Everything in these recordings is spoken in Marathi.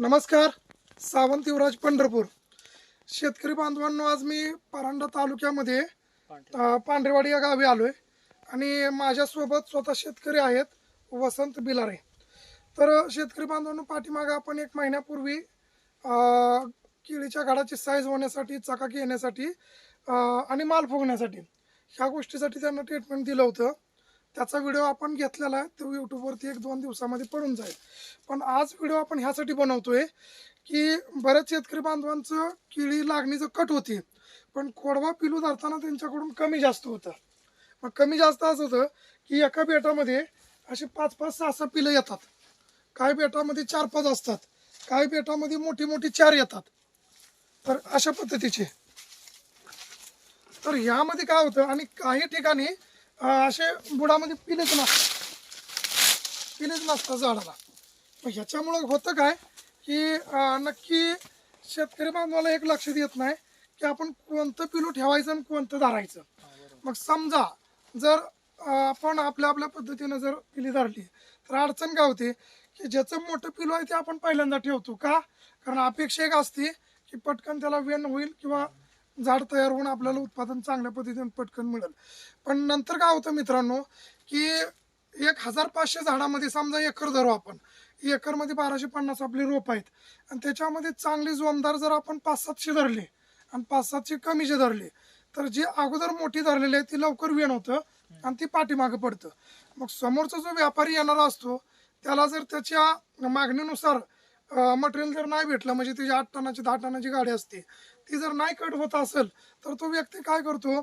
नमस्कार सावंत युवराज पंढरपूर. शेतकरी बांधवांनो आज मी परांडा तालुक्यामध्ये पांढरेवाडी या गावी आलोय आणि माझ्यासोबत स्वतः शेतकरी आहेत वसंत बिलारे. तर शेतकरी बांधवांनो पाठीमागे आपण एक महिन्यापूर्वी केळीच्या घडाची साईज होण्यासाठी चकाकी येण्यासाठी आणि माल फुगण्यासाठी ह्या गोष्टीसाठी त्यांना ट्रीटमेंट दिलं होतं. त्याचा व्हिडिओ आपण घेतलेला आहे तो यूट्यूबवरती एक दोन दिवसामध्ये पडून जाईल. पण आज व्हिडिओ आपण ह्यासाठी बनवतोय की बऱ्याच शेतकरी बांधवांचं किळी लागणीचं कट होती पण खोडवा पिलू धरताना त्यांच्याकडून कमी जास्त होतं. मग कमी जास्त असं होतं की एका बेटामध्ये असे पाच पाच सहा सहा पिलं येतात. काही बेटामध्ये चार पाच असतात काही बेटामध्ये मोठी मोठी चार येतात. तर अशा पद्धतीचे. तर ह्यामध्ये काय होतं आणि काही ठिकाणी असे बुडामध्ये पिलेच नसतात. पिलेच नसतात झाडाला. मग ह्याच्यामुळं होतं काय की नक्की शेतकरी बांधवाला एक लक्ष देत नाही की आपण कोणतं पिलू ठेवायचं आणि कोणतं धरायचं. मग समजा जर आपण आपल्या आपल्या पद्धतीनं जर पिली धरली तर अडचण काय होते की ज्याचं मोठं पिलू आहे ते आपण पहिल्यांदा ठेवतो का? कारण अपेक्षा एक असते की पटकन त्याला वेण होईल किंवा झाड तयार होऊन आपल्याला उत्पादन चांगल्या पद्धतीने पटकन मिळेल. पण नंतर काय होतं मित्रांनो की एक हजार पाचशे झाडामध्ये समजा एकर धरू आपण. एकरमध्ये बाराशे पन्नास आपली रोप आहेत. आणि त्याच्यामध्ये चांगली जोमदार जर आपण पाच सातशे धरले आणि पाच सातशे कमीचे धरले तर जी अगोदर मोठी धरलेली आहे ती लवकर वेण होतं आणि ती पाठीमागं पडतं. मग समोरचा जो व्यापारी येणारा असतो त्याला जर त्याच्या मागणीनुसार मटेरियल जर नाही भेटलं म्हणजे त्याची आठ टनाची दहा टनाची गाडी असते ती जर नाही कट होत असेल तर तो व्यक्ती काय करतो?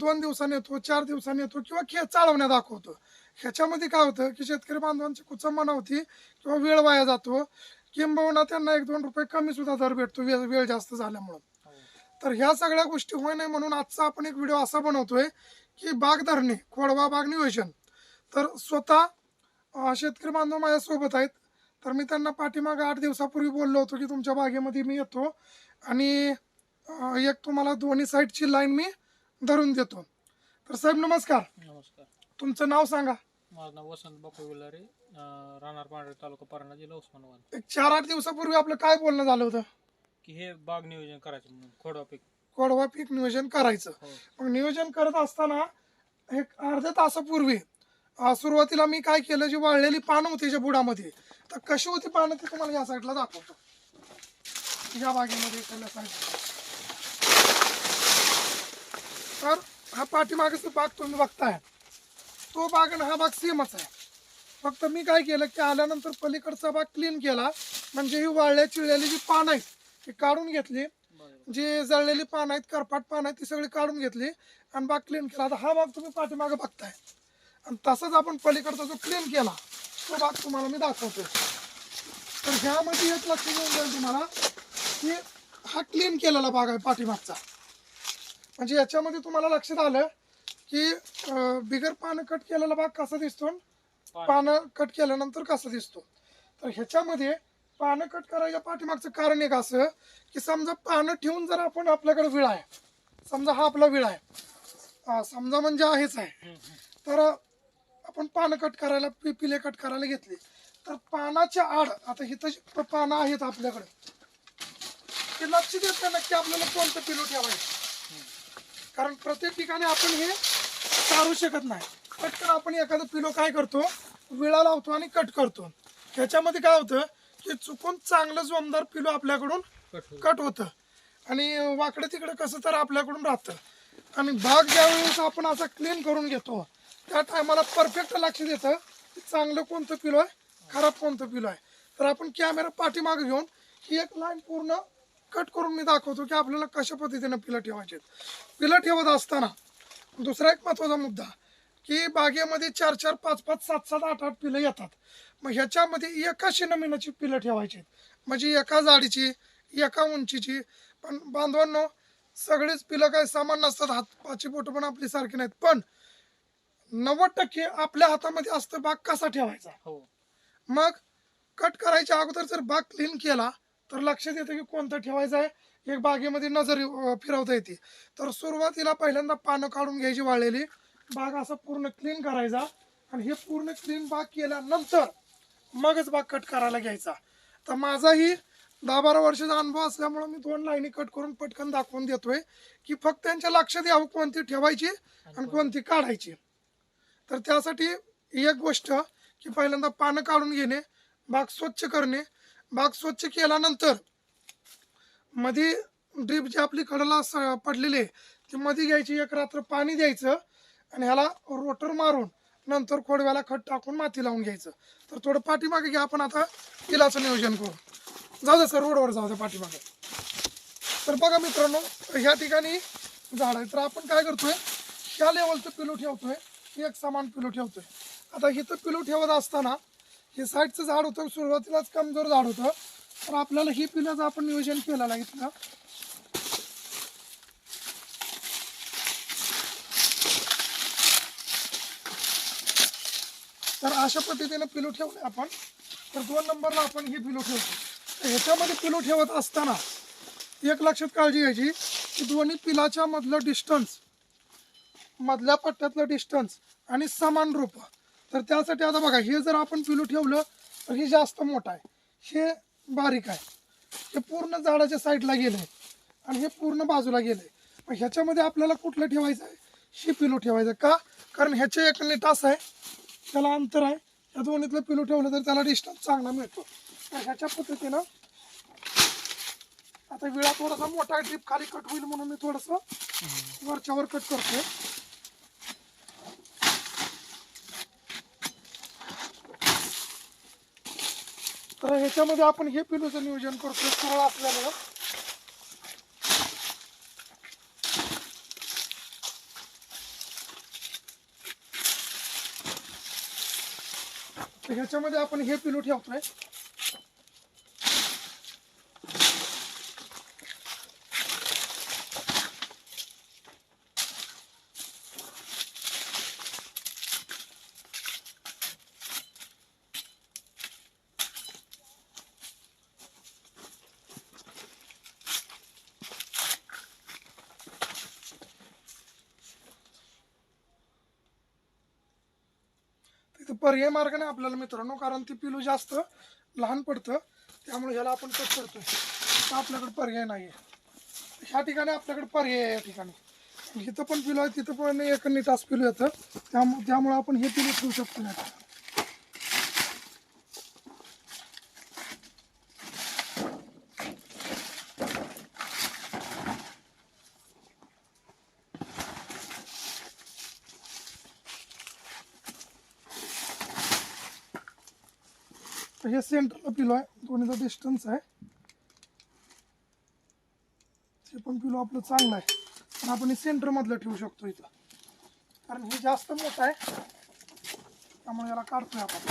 दोन दिवसांनी येतो चार दिवसांनी येतो किंवा खे चालवण्या दाखवतो. ह्याच्यामध्ये काय होतं की शेतकरी बांधवांची कुचंबना होती किंवा वेळ वाया जातो. किंबहुना त्यांना एक दोन रुपये कमी सुद्धा दर भेटतो वेळ वेळ जास्त झाल्यामुळं. तर ह्या सगळ्या गोष्टी होय नाही म्हणून आजचा आपण एक व्हिडिओ असा बनवतोय की बाग धरणे खोडवा बाग नियोजन. तर स्वतः शेतकरी बांधव माझ्यासोबत आहेत. तर मी त्यांना पाठीमागं आठ दिवसापूर्वी बोललो होतो की तुमच्या बागेमध्ये मी येतो आणि एक तुम्हाला दोन्ही साईडची लाईन मी धरून देतो. तर साहेब नमस्कार. नमस्कार. तुमचं नाव सांगा. माझं नाव वसंत बापू विलारे अं, राहणार पांढरे तालुका पारणा जिल्हा उस्मानाबाद एक चार आठ दिवसापूर्वी आपलं काय बोलणं झालं होतं? की हे बाग नियोजन करायचं म्हणून खोडवा पीक. कोडवा पीक नियोजन करायचं. हो. मग नियोजन करत असताना एक अर्ध्या तासापूर्वी सुरुवातीला मी काय केलं जी वाळलेली पानं होती ज्या बुडामध्ये तर कशी होती पानं ती तुम्हाला या साईडला दाखवतो. या बागेमध्ये इकडल्या तर हा पाठीमागचा बाग तुम्ही बघताय तो बाग आणि हा बाग सेमच आहे. फक्त मी काय केलं की आल्यानंतर पलीकडचा बाग क्लीन केला म्हणजे ही वाळल्या चिळलेली जी पानं आहेत ती काढून घेतली. जी जळलेली पानं आहेत करपाट पानं आहेत ती सगळी काढून घेतली आणि बाग क्लीन केला. आता हा बाग तुम्ही पाठीमागे बघताय. आणि तसंच आपण पलीकडचा जो क्लीन केला तो बाग तुम्हाला मी दाखवतोय. तर ह्यामध्ये एक लक्ष येऊन जाईल तुम्हाला की हा क्लीन केलेला बाग आहे पाठीमागचा. म्हणजे याच्यामध्ये तुम्हाला लक्षात आलं की बिगर पानं कट केलेला बाग कसा दिसतो पानं. कट केल्यानंतर कसा दिसतो. तर ह्याच्यामध्ये पानं कट करायच्या पाठीमागचं कारण एक असं की समजा पानं ठेवून जर आपण आपल्याकडे विळा आहे समजा हा आपला विळा आहे. समजा म्हणजे आहेच आहे. तर आपण पानं कट करायला पि पिले कट करायला घेतले. तर पानाच्या आड आता प- पानं आहेत आपल्याकडे. ते लक्ष देत नाही नक्की आपल्याला कोणतं पिलो ठेवायचं. कारण प्रत्येक ठिकाणी आपण हे चारू शकत नाही. पटकन आपण एखादं पिलो काय करतो? विळा लावतो आणि कट करतो. ह्याच्यामध्ये काय होतं की चुकून चांगलं जोमदार पिलो आपल्याकडून कट होतं. आणि वाकडं तिकडं कसं तर आपल्याकडून राहतं. आणि बाग ज्या वेळेस आपण असा क्लीन करून घेतो त्या टायमाला परफेक्ट लक्ष देतं की चांगलं कोणतं पिलो आहे खराब कोणतं पिलो आहे. तर आपण कॅमेरा पाठीमागे घेऊन ही एक लाईन पूर्ण कट करून मी दाखवतो की आपल्याला कशा पद्धतीनं पिलं ठेवायचे पिलं ठेवत असताना दुसरा एक महत्त्वाचा मुद्दा की बागेमध्ये चार चार पाच पाच सात सात आठ आठ पिलं येतात. मग ह्याच्यामध्ये एका शिनमिनाची पिलं ठेवायची म्हणजे एका जाडीची एका उंचीची. पण बांधवांनो सगळीच पिलं काय सामान नसतात हात पाची बोटं पण आपली सारखी नाहीत. पण नव्वद टक्के आपल्या हातामध्ये असतं बाग कसा ठेवायचा? हो. मग कट करायच्या अगोदर जर बाग क्लीन केला तर लक्षात येतं की कोणतं ठेवायचं आहे? एक बागेमध्ये नजर फिरवता येते. तर सुरुवातीला पहिल्यांदा पानं काढून घ्यायची वाळलेली. बाग असा पूर्ण क्लीन करायचा. आणि हे पूर्ण क्लीन बाग केल्यानंतर मगच बाग कट करायला घ्यायचा. तर माझाही दहा बारा वर्षाचा अनुभव असल्यामुळे मी दोन लाईनी कट करून पटकन दाखवून देतोय की फक्त त्यांच्या लक्षात यावं कोणती ठेवायची आणि कोणती काढायची. तर त्यासाठी एक गोष्ट की पहिल्यांदा पानं काढून घेणे बाग स्वच्छ करणे. बाग स्वच्छ केल्यानंतरमध्ये ड्रीप जी आपली कडला स- पडलेली आहे ती मध्ये घ्यायची एक रात्र पाणी द्यायचं आणि ह्याला रोटर मारून नंतर खोडव्याला खत टाकून माती लावून घ्यायचं. तर थोडं पाठीमागे घ्या आपण आता तिलाचं नियोजन करू. जाऊ दे सर रोडवर जाऊ दे पाठीमागे. तर बघा मित्रांनो ह्या ठिकाणी झाड आहे तर आपण काय करतोय ह्या लेवलचं पिलू ठेवतोय. एक समान पिलू ठेवतोय. आता हिथं पिलू ठेवत असताना हे साईडचं झाड होतं सुरुवातीलाच कमजोर झाड होतं. तर आपल्याला ही पिलाचं आपण नियोजन केलं इथलं. तर अशा पद्धतीने पिलू ठेवले आपण. तर दोन नंबरला आपण ही पिलू ठेवतो. तर ह्याच्यामध्ये पिलू ठेवत असताना एक लक्षात काळजी घ्यायची की दोन्ही पिलाच्या मधलं डिस्टन्स मधल्या पट्ट्यातलं डिस्टन्स आणि समान रूप. तर त्यासाठी आता बघा हे जर आपण पिलू ठेवलं तर हे जास्त मोठं आहे. हे बारीक आहे. हे पूर्ण झाडाच्या साईडला गेलंय. आणि हे पूर्ण बाजूला गेलं आहे मग ह्याच्यामध्ये आपल्याला कुठलं ठेवायचं आहे? हे पिलू ठेवायचं का? कारण ह्याचे एक निटास आहे. त्याला अंतर आहे. या दोन्हीतलं पिलू ठेवलं तर त्याला डिस्टन्स चांगला मिळतो. तर ह्याच्या पद्धतीनं आता विळा थोडासा मोठा ड्रीप खाली कट होईल म्हणून मी थोडंसं वरच्यावर कट करतोय. तर ह्याच्यामध्ये आपण हे पिलूचं नियोजन करतोय सरळ असल्यामुळं. तर ह्याच्यामध्ये आपण हे पिलू ठेवतोय. पर्याय मार्ग नाही आपल्याला मित्रांनो कारण ती पिलू जास्त लहान पडतं. त्यामुळे ह्याला आपण कट करतोय. तर आपल्याकडे पर्याय नाही आहे ह्या ठिकाणी आपल्याकडे पर्याय आहे या ठिकाणी. इथं पण पिलू आहे तिथं पण एक तास पिलू येतं त्यामुळे आपण हे पिलू ठेवू शकतो नाही तर हे सेंटरला पिलो आहे. दोन्हीचा डिस्टन्स आहे. ते पण पिलो आपलं चांगलं आहे. पण आपण हे सेंटर मधलं ठेवू शकतो इथं. कारण हे जास्त मोठं आहे. त्यामुळे याला काढतोय आपण.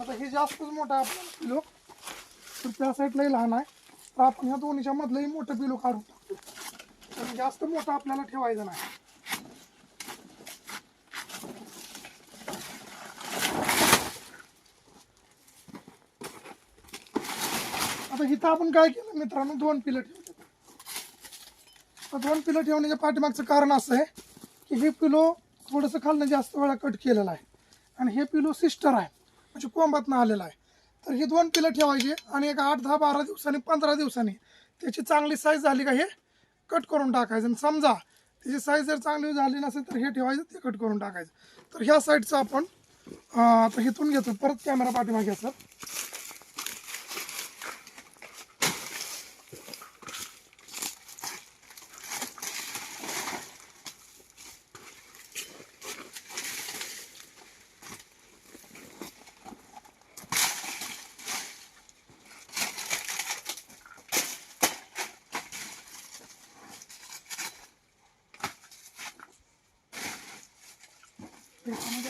आता हे जास्तच मोठं आहे आपल्याला पिलो. तर त्या साईडलाही लहान आहे. तर आपण ह्या दोन्हीच्या मधलंही मोठं पिलो काढून टाकतो कारण जास्त मोठं आपल्याला ठेवायचं नाही. इथं आपण काय केलं मित्रांनो? दोन पिलं ठेवले. दोन पिलं ठेवण्याच्या पाठीमागचं कारण असं आहे की हे पिलो थोडंसं खालनं जास्त वेळा कट केलेलं आहे. आणि हे पिलो सिस्टर आहे. म्हणजे कोंबातनं आलेलं आहे. तर हे दोन पिलं ठेवायचे आणि एक आठ दहा बारा दिवसांनी पंधरा दिवसांनी त्याची चांगली साईज झाली का हे कट करून टाकायचं. आणि समजा त्याची साईज जर चांगली झाली नसेल तर हे ठेवायचं ते कट करून टाकायचं. तर ह्या साईडचं आपण आता इथून घेतो. परत कॅमेरा पाठीमागे सर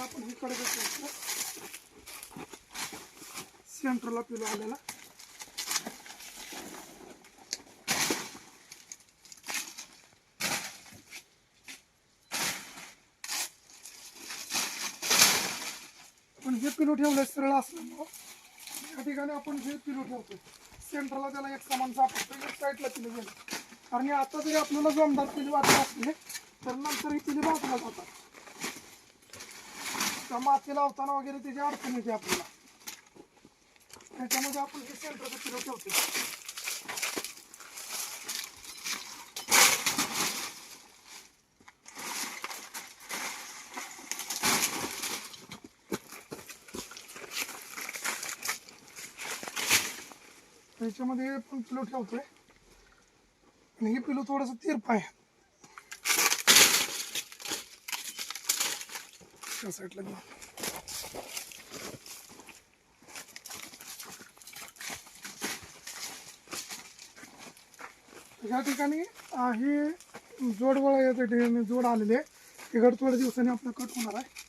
त्याच्यामध्ये आपण इकडे कडे सेंटरला पिलो आलेला पण हे पिलो ठेवलंय सरळ असल्यामुळं या ठिकाणी आपण हे पिलो ठेवतोय. सेंटरला त्याला एक समान सापडतो एक साईडला पिलो गेलं. कारण आता जरी आपल्याला जोमदार पिली वाटत असले तर नंतर ही पिली बाजूला जातात. त्या माती लावताना वगैरे त्याची अडचण येते आपल्याला. त्याच्यामध्ये आपण हे सेंटरचं किलो ठेवतो त्याच्यामध्ये आपण पिलो ठेवतोय. आणि हे पिलो थोडंसं तिरप आहे. त्या साईडला घेऊ या ठिकाणी हे जोडवळ या ठिकाणी जोड आलेले आहे. तिकड थोड्या दिवसांनी आपलं कट होणार आहे.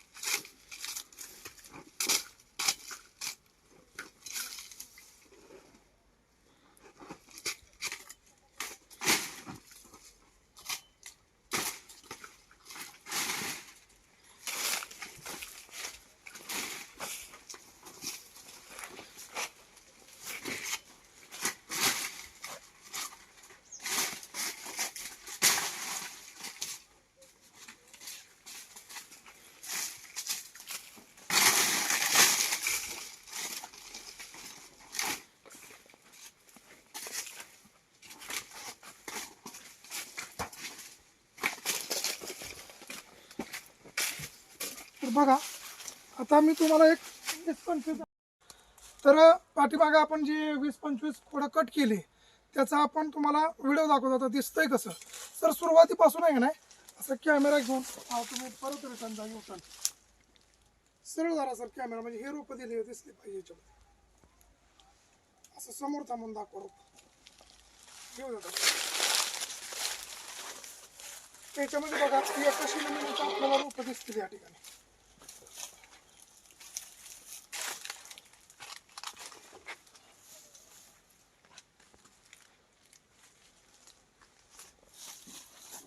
बघा आता मी तुम्हाला एक वीस पंचवीस तर पाठीमागे आपण जे वीस पंचवीस खोडं कट केले त्याचा आपण तुम्हाला व्हिडिओ दाखवतो. आता दिसतंय कसं? तर सुरुवातीपासून आहे नाही असं कॅमेरा घेऊन तुम्ही. परत रिटर्न जा येऊन सरळ झाला सर कॅमेरा म्हणजे हे रोप दिले दिसले पाहिजे याच्यामध्ये. असं समोर थांबून दाखवा रोप. घेऊ द्या त्याच्यामध्ये बघा एका शिलेमध्ये आपल्याला रोप दिसतील या ठिकाणी.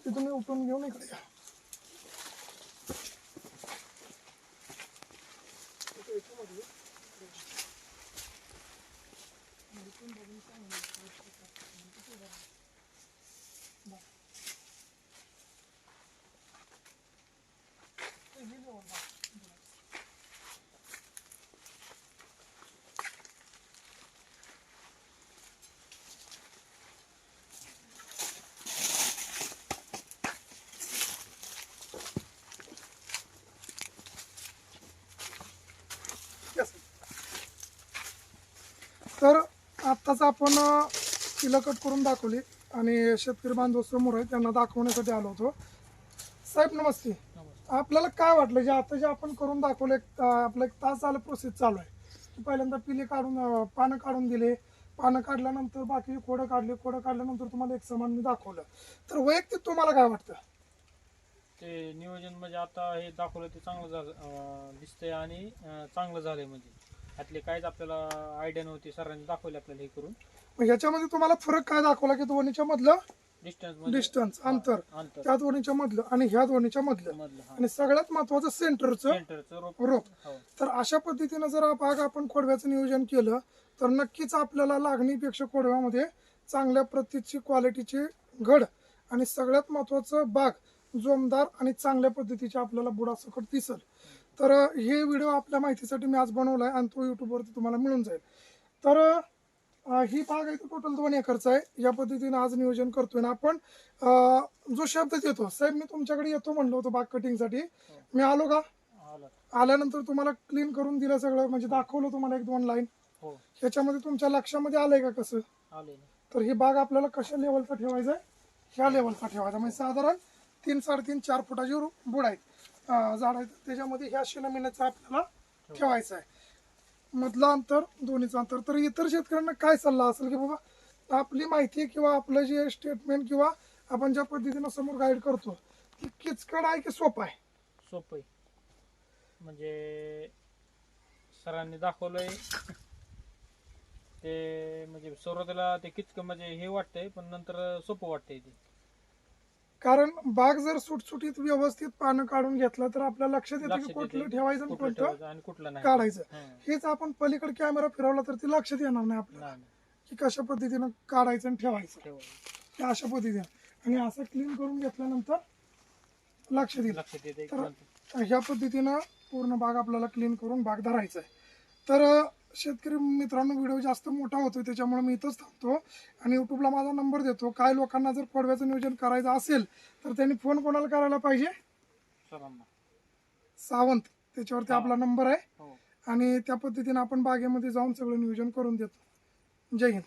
ते तुम्ही उठून घेऊन इकडे या Yes. तर आत्ताच आपण तिला कट करून दाखवली आणि शेतकरी बांधव समोर आहे त्यांना दाखवण्यासाठी आलो होतो. साहेब नमस्ते. आपल्याला काय वाटलं? जे आता जे आपण करून दाखवलं आपलं एक तास झालं प्रोसेस चालू आहे. की पहिल्यांदा पिले काढून पानं काढून दिले. पानं काढल्यानंतर बाकीचे खोडं काढले खोडं काढल्यानंतर तुम्हाला एक समान मी दाखवलं. तर वैयक्तिक तुम्हाला काय वाटतं? ते नियोजन म्हणजे आता हे दाखवलं ते चांगलं झालं दिसतंय आणि चांगलं झालंय म्हणजे. यातले काहीच आपल्याला आयडिया नव्हती सरांनी दाखवले आपल्याला हे करून. मग याच्यामध्ये तुम्हाला फरक काय दाखवला की दोन्हीच्या मधलं? डिस्टन्स अंतर. अंतर. त्या दोन्हीच्या मधलं आणि ह्या दोन्हीच्या मधलं. मधलं हा. आणि सगळ्यात महत्वाचं सेंटरचं सेंटरचं रोप. रोप. हो. तर अशा पद्धतीनं जर बाग आपण खोडव्याचं नियोजन केलं तर नक्कीच आपल्याला लागणीपेक्षा खोडव्यामध्ये चांगल्या प्रतीची क्वालिटीची घड आणि सगळ्यात महत्वाचं बाग जोमदार आणि चांगल्या पद्धतीचे आपल्याला बुडासकट दिसल. तर हे व्हिडिओ आपल्या माहितीसाठी मी आज बनवलाय आणि तो युट्यूबवरती तुम्हाला मिळून जाईल. तर ही बाग आहे टोटल दोन एकरचा आहे. या पद्धतीने आज नियोजन करतोय आणि आपण. जो शब्द देतो साहेब मी तुमच्याकडे येतो म्हणलो होतो बाग कटिंगसाठी मी आलो का? आलं. आल्यानंतर तुम्हाला क्लीन करून दिलं सगळं म्हणजे दाखवलं तुम्हाला एक दोन लाईन हो. ह्याच्यामध्ये तुमच्या लक्षामध्ये आलंय का कसं? ना. तर ही बाग आपल्याला कशा लेवलचा ठेवायचा आहे ह्या लेवलचा ठेवायचा. म्हणजे साधारण तीन साडेतीन चार फुटाची बुड आहेत अं, झाड आहेत. त्याच्यामध्ये ह्या शिलामिनाचा आपल्याला ठेवायचा आहे. मधलं अंतर दोन्हीचं अंतर. तर इतर शेतकऱ्यांना काय सल्ला असेल की बाबा आपली माहिती किंवा आपलं जे स्टेटमेंट किंवा आपण ज्या पद्धतीनं समोर गाईड करतो ती किचकट आहे की सोपं आहे? सोपं आहे. म्हणजे सरांनी दाखवलंय. ते म्हणजे सुरुवातीला ते कितकं म्हणजे हे वाटतंय पण नंतर सोपं वाटतंय ते. कारण बाग जर सुटसुटीत व्यवस्थित पानं काढून घेतलं तर आपल्या लक्षात येतं की कुठलं ठेवायचं आणि कुठलं काढायचं. हेच आपण पलीकडे कॅमेरा फिरवला तर ते लक्षात येणार नाही आपल्याला. की कशा पद्धतीनं काढायचं आणि ठेवायचं. अशा पद्धतीने. आणि असं क्लीन करून घेतल्यानंतर लक्षात येईल लक्षात येते तर ह्या पद्धतीनं पूर्ण बाग आपल्याला क्लीन करून बाग धरायचा आहे तर शेतकरी मित्रांनो व्हिडिओ जास्त मोठा होतो त्याच्यामुळे मी इथंच थांबतो आणि यूट्यूबला माझा नंबर देतो. काय लोकांना जर पडव्याचं नियोजन करायचं असेल तर त्यांनी फोन कोणाला करायला पाहिजे? सावंत त्याच्यावरती. आपला नंबर आहे. हो. आणि त्या पद्धतीने आपण बागेमध्ये जाऊन सगळं नियोजन करून देतो. जय हिंद.